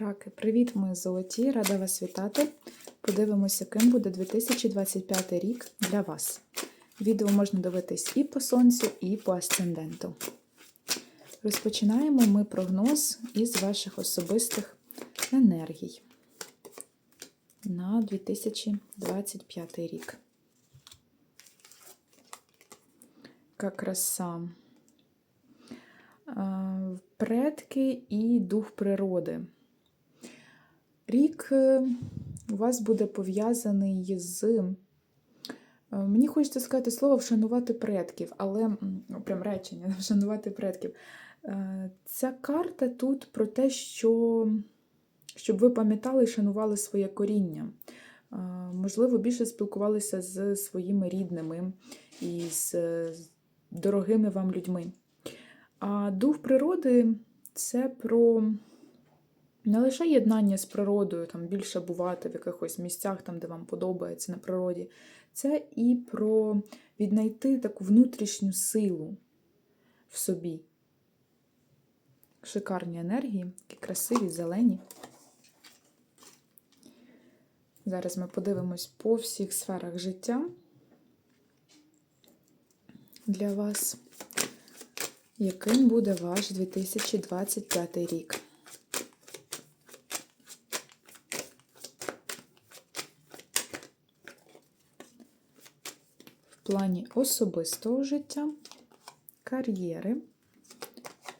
Раки, привіт, мої золоті! Рада вас вітати. Подивимося, ким буде 2025 рік для вас. Відео можна дивитись і по сонцю, і по асценденту. Розпочинаємо ми прогноз із ваших особистих енергій на 2025 рік. Яка краса. Предки і дух природи. Рік е, у вас буде пов'язаний з. е, Мені хочеться сказати слово вшанувати предків, але ну, прям речення вшанувати предків. Е, Ця карта тут про те, що щоб ви пам'ятали і шанували своє коріння. Можливо, більше спілкувалися з своїми рідними і з дорогими вам людьми. А дух природи це про не лише єднання з природою, там більше бувати в якихось місцях, там, де вам подобається на природі. Це і про віднайти таку внутрішню силу в собі. Шикарні енергії, такі красиві, зелені. Зараз ми подивимось по всіх сферах життя для вас, яким буде ваш 2025 рік. Плані особистого життя, кар'єри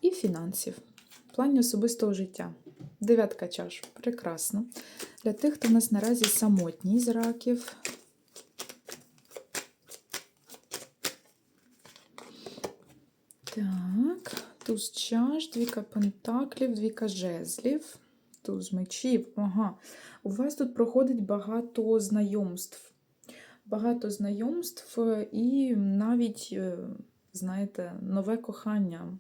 і фінансів. В плані особистого життя. Дев'ятка чаш. Прекрасно. Для тих, хто в нас наразі самотній з раків. Так, туз чаш, двіка пентаклів, двіка жезлів, туз мечів. Ага. У вас тут проходить багато знайомств. Багато знайомств і навіть, е, знаєте, нове кохання,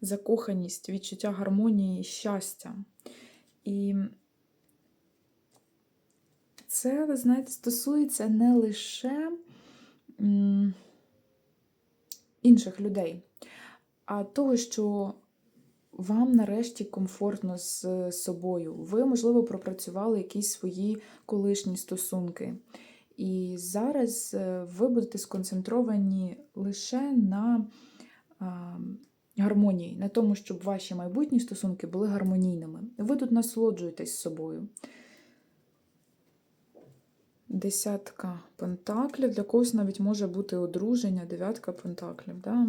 закоханість, відчуття гармонії щастя. І це, ви знаєте, стосується не лише інших людей, а того, що вам нарешті комфортно з собою. Ви, можливо, пропрацювали якісь свої колишні стосунки. І зараз е, ви будете сконцентровані лише на гармонії, на тому, щоб ваші майбутні стосунки були гармонійними. Ви тут насолоджуєтесь собою. Десятка пентаклів. Для когось навіть може бути одруження, дев'ятка пентаклів. Да?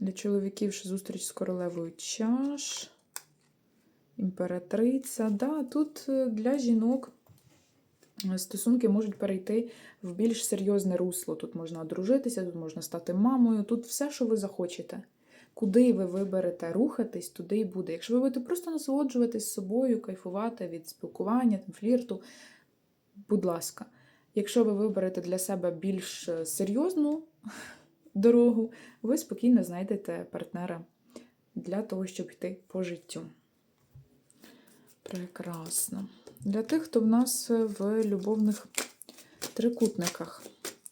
Для чоловіків ще зустріч з королевою чаш, імператриця. Да, Тут е, для жінок стосунки можуть перейти в більш серйозне русло. Тут можна одружитися, тут можна стати мамою, тут все, що ви захочете. Куди ви виберете рухатись, туди і буде. Якщо ви будете просто насолоджуватись собою, кайфувати від спілкування, там, флірту, будь ласка. Якщо ви виберете для себе більш е, серйозну дорогу, ви спокійно знайдете партнера для того, щоб йти по життю. Прекрасно. Для тих, хто в нас в любовних трикутниках,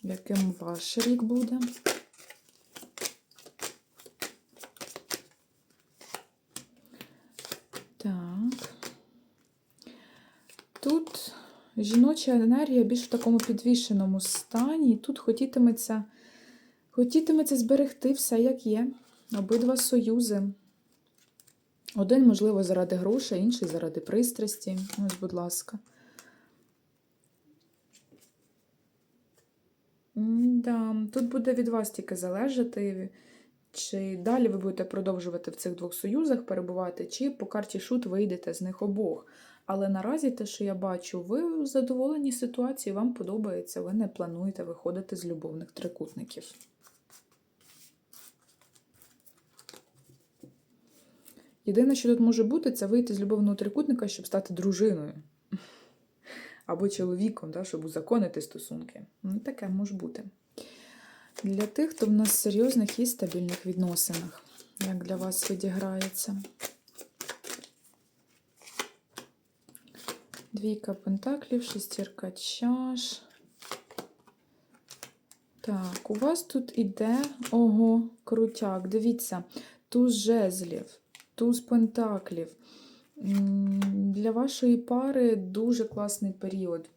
яким ваш рік буде. Так. Тут жіноча енергія більш в такому підвішеному стані. І тут хотітиметься, хотітиметься зберегти все, як є. Обидва союзи. Один, можливо, заради грошей, інший заради пристрасті. Ось, будь ласка. Да, Тут буде від вас тільки залежати, чи далі ви будете продовжувати в цих двох союзах перебувати, чи по карті шут вийдете з них обох. Але наразі те, що я бачу, ви задоволені ситуацією, вам подобається, ви не плануєте виходити з любовних трикутників. Єдине, що тут може бути, це вийти з любовного трикутника, щоб стати дружиною. Або чоловіком, да, щоб узаконити стосунки. Ну, таке може бути. Для тих, хто в нас в серйозних і стабільних відносинах, як для вас відіграється. Двійка пентаклів, шестірка чаш. Так, у вас тут іде ого, крутяк. Дивіться, туз жезлів, туз пентаклів. Для вашої пари дуже класний період.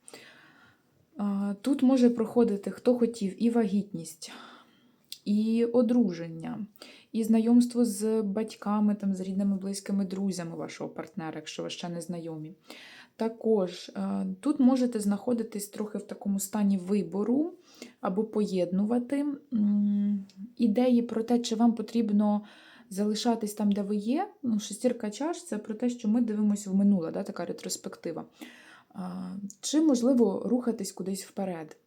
Тут може проходити хто хотів і вагітність, і одруження, і знайомство з батьками, там, з рідними, близькими друзями вашого партнера, якщо ви ще не знайомі. Також тут можете знаходитись трохи в такому стані вибору або поєднувати ідеї про те, чи вам потрібно залишатись там, де ви є. Ну, шестірка чаш це про те, що ми дивимося в минуле, да, така ретроспектива. Чи можливо рухатись кудись вперед.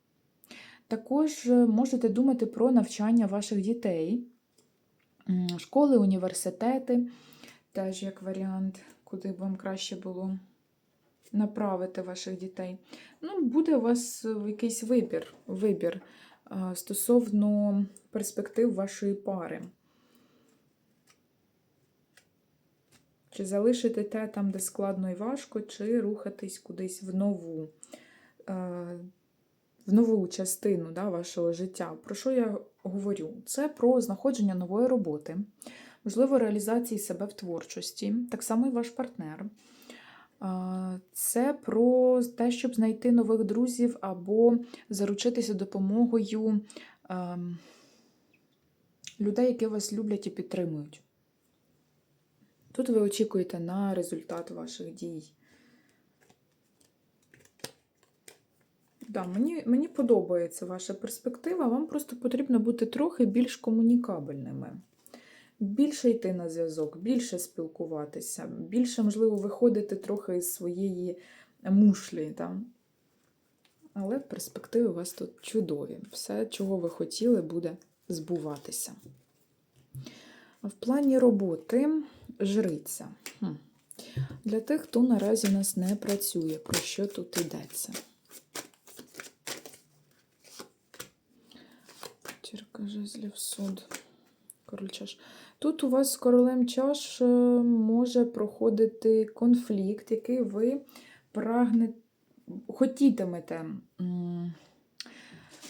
Також е, можете думати про навчання ваших дітей, школи, університети, теж як варіант, куди б вам краще було направити ваших дітей. Ну, буде у вас е, якийсь вибір, вибір а, стосовно перспектив вашої пари. Чи залишити те там, де складно і важко, чи рухатись кудись в нову, е, в нову частину да, вашого життя. Про що я говорю? Це про знаходження нової роботи, можливо, реалізації себе в творчості, так само і ваш партнер. Е, Це про те, щоб знайти нових друзів або заручитися допомогою ем, людей, які вас люблять і підтримують. Тут ви очікуєте на результат ваших дій. Да, мені, мені подобається ваша перспектива. Вам просто потрібно бути трохи більш комунікабельними. Більше йти на зв'язок, більше спілкуватися, більше, можливо, виходити трохи із своєї мушлі. Там. Але перспективи у вас тут чудові. Все, чого ви хотіли, буде збуватися. В плані роботи жриця. Хм. Для тих, хто наразі у нас не працює, про що тут йдеться? Жезлів суд. Король чаш. Тут у вас з королем чаш е, може проходити конфлікт, який ви прагнете, хотітимете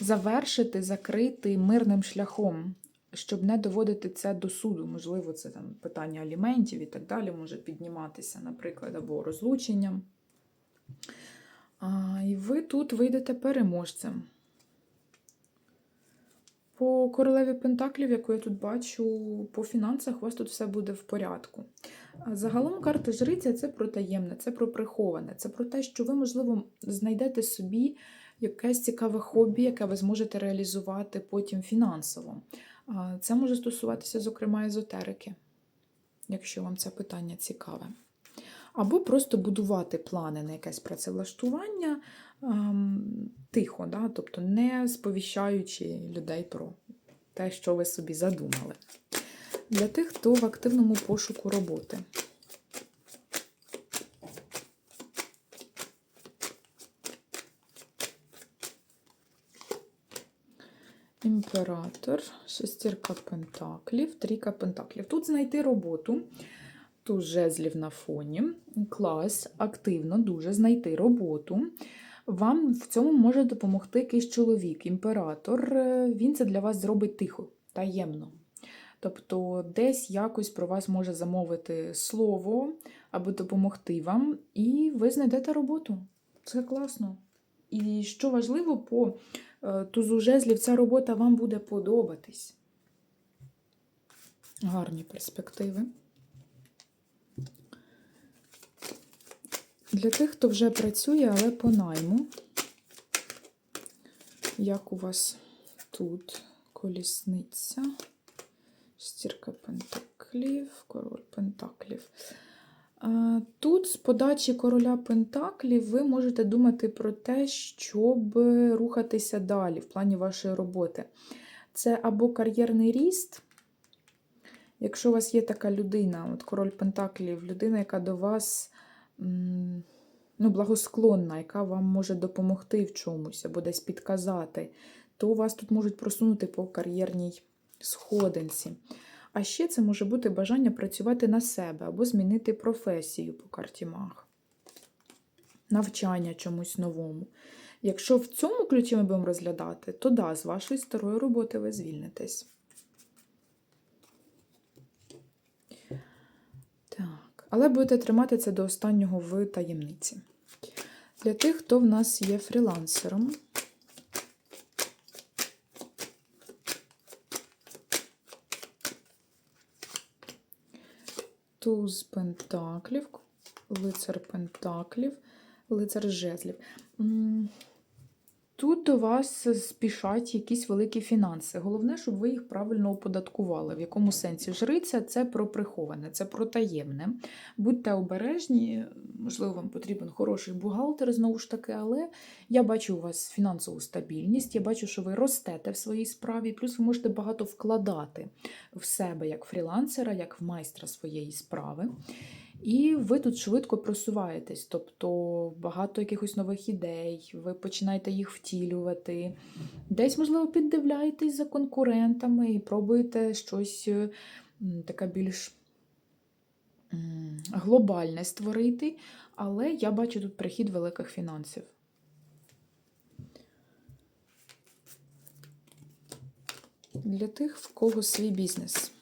завершити, закрити мирним шляхом щоб не доводити це до суду. Можливо, це там питання аліментів і так далі може підніматися, наприклад, або розлученням. А, І ви тут вийдете переможцем. По королеві Пентаклів, яку я тут бачу, по фінансах у вас тут все буде в порядку. Загалом карта жриця це про таємне, це про приховане, це про те, що ви, можливо, знайдете собі якесь цікаве хобі, яке ви зможете реалізувати потім фінансово. Це може стосуватися, зокрема, езотерики, якщо вам це питання цікаве. Або просто будувати плани на якесь працевлаштування ем, тихо, да? тобто не сповіщаючи людей про те, що ви собі задумали. Для тих, хто в активному пошуку роботи. Імператор, шестірка пентаклів, трійка пентаклів. Тут знайти роботу, тут жезлів на фоні. Клас, активно дуже знайти роботу. Вам в цьому може допомогти якийсь чоловік, імператор. Е, Він це для вас зробить тихо, таємно. Тобто, десь якось про вас може замовити слово або допомогти вам, і ви знайдете роботу. Це класно. І що важливо, по тузу жезлів ця робота вам буде подобатись. Гарні перспективи. Для тих, хто вже працює, але по найму, як у вас тут колісниця, стірка пентаклів, король пентаклів. А, Тут з подачі короля Пентаклів ви можете думати про те, щоб рухатися далі в плані вашої роботи. Це або кар'єрний ріст, якщо у вас є така людина, от король Пентаклів, людина, яка до вас ну, благосклонна, яка вам може допомогти в чомусь або десь підказати, то вас тут можуть просунути по кар'єрній сходинці. А ще це може бути бажання працювати на себе або змінити професію по карті Маг. Навчання чомусь новому. Якщо в цьому ключі ми будемо розглядати, то да, з вашої старої роботи ви звільнитесь. Так. Але будете тримати це до останнього в таємниці. Для тих, хто в нас є фрілансером. Туз пентаклів, лицар пентаклів, лицар жезлів. Тут до вас спішать якісь великі фінанси. Головне, щоб ви їх правильно оподаткували. В якому сенсі жриця це про приховане, це про таємне. Будьте обережні, можливо, вам потрібен хороший бухгалтер, знову ж таки, але я бачу у вас фінансову стабільність, я бачу, що ви ростете в своїй справі, плюс ви можете багато вкладати в себе як фрілансера, як в майстра своєї справи. І ви тут швидко просуваєтесь, тобто багато якихось нових ідей, ви починаєте їх втілювати. Десь, можливо, піддивляєтесь за конкурентами і пробуєте щось е, таке більш глобальне створити, але я бачу тут прихід великих фінансів. Для тих, в кого свій бізнес.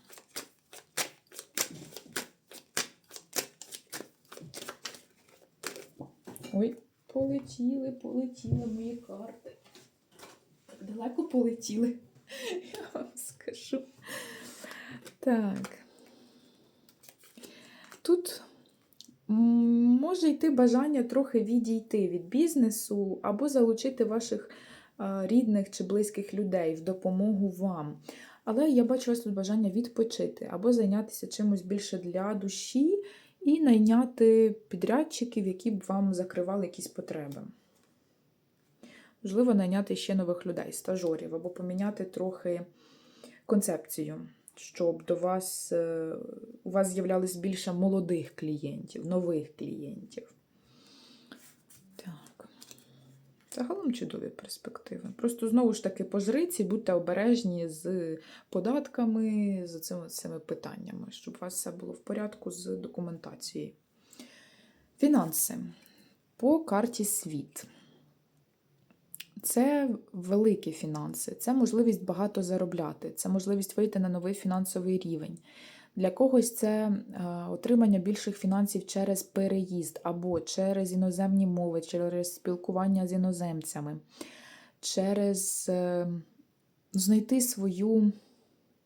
Ой, полетіли, полетіли мої карти. Так далеко полетіли, я вам скажу. Так. Тут може йти бажання трохи відійти від бізнесу або залучити ваших рідних чи близьких людей в допомогу вам. Але я бачу у вас тут бажання відпочити або зайнятися чимось більше для душі і найняти підрядчиків, які б вам закривали якісь потреби. Можливо, найняти ще нових людей, стажорів, або поміняти трохи концепцію, щоб до вас е, у вас з'являлось більше молодих клієнтів, нових клієнтів. Так. Загалом чудові перспективи. Просто знову ж таки по жриці будьте обережні з податками, з цими, цими питаннями, щоб у вас все було в порядку з документацією. Фінанси. По карті світ. Це великі фінанси, це можливість багато заробляти, це можливість вийти на новий фінансовий рівень. Для когось це е, отримання більших фінансів через переїзд або через іноземні мови, через спілкування з іноземцями, через е, знайти свою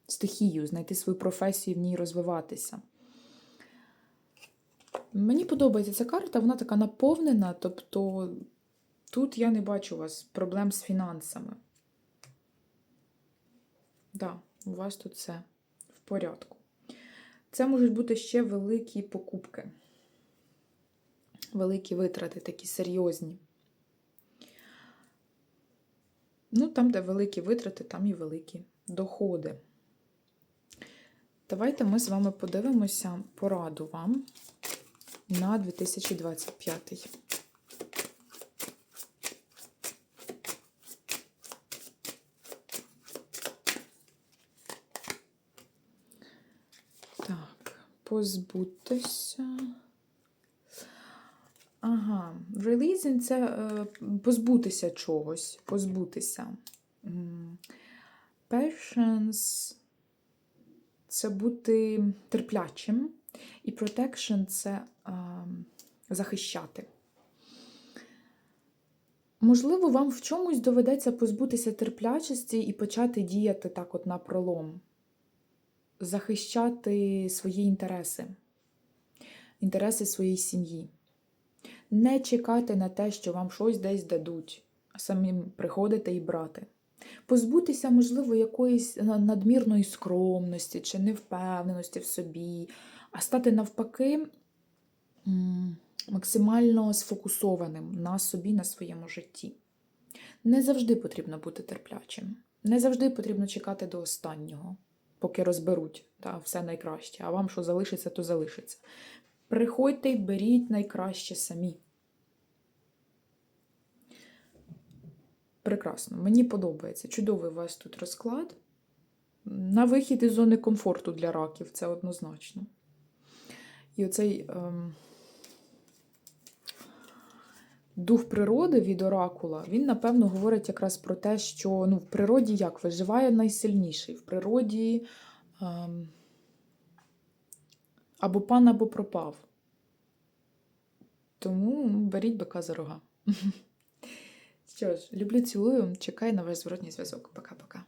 стихію, знайти свою професію, в ній розвиватися. Мені подобається ця карта, вона така наповнена, тобто тут я не бачу у вас проблем з фінансами. Так, да, у вас тут все в порядку. Це можуть бути ще великі покупки, великі витрати, такі серйозні. Ну, там, де великі витрати, там і великі доходи. Давайте ми з вами подивимося пораду вам на 2025. Так, позбутися. Ага, releasing – це е, позбутися чогось, позбутися. Patience – це бути терплячим, і protection – це е, захищати. Можливо, вам в чомусь доведеться позбутися терплячості і почати діяти так от на пролом. Захищати свої інтереси, інтереси своєї сім'ї. Не чекати на те, що вам щось десь дадуть, а самим приходити і брати. Позбутися, можливо, якоїсь надмірної скромності чи невпевненості в собі, а стати навпаки максимально сфокусованим на собі, на своєму житті. Не завжди потрібно бути терплячим, не завжди потрібно чекати до останнього, поки розберуть та, все найкраще, а вам що залишиться, то залишиться. Приходьте і беріть найкраще самі. Прекрасно, мені подобається. Чудовий у вас тут розклад. На вихід із зони комфорту для раків, це однозначно. І оцей ем, дух природи від оракула, він, напевно, говорить якраз про те, що ну, в природі як виживає найсильніший. В природі ем, або пан, або пропав. Тому беріть бика за рога. Що ж, люблю, цілую, чекаю на ваш зворотній зв'язок. Пока-пока.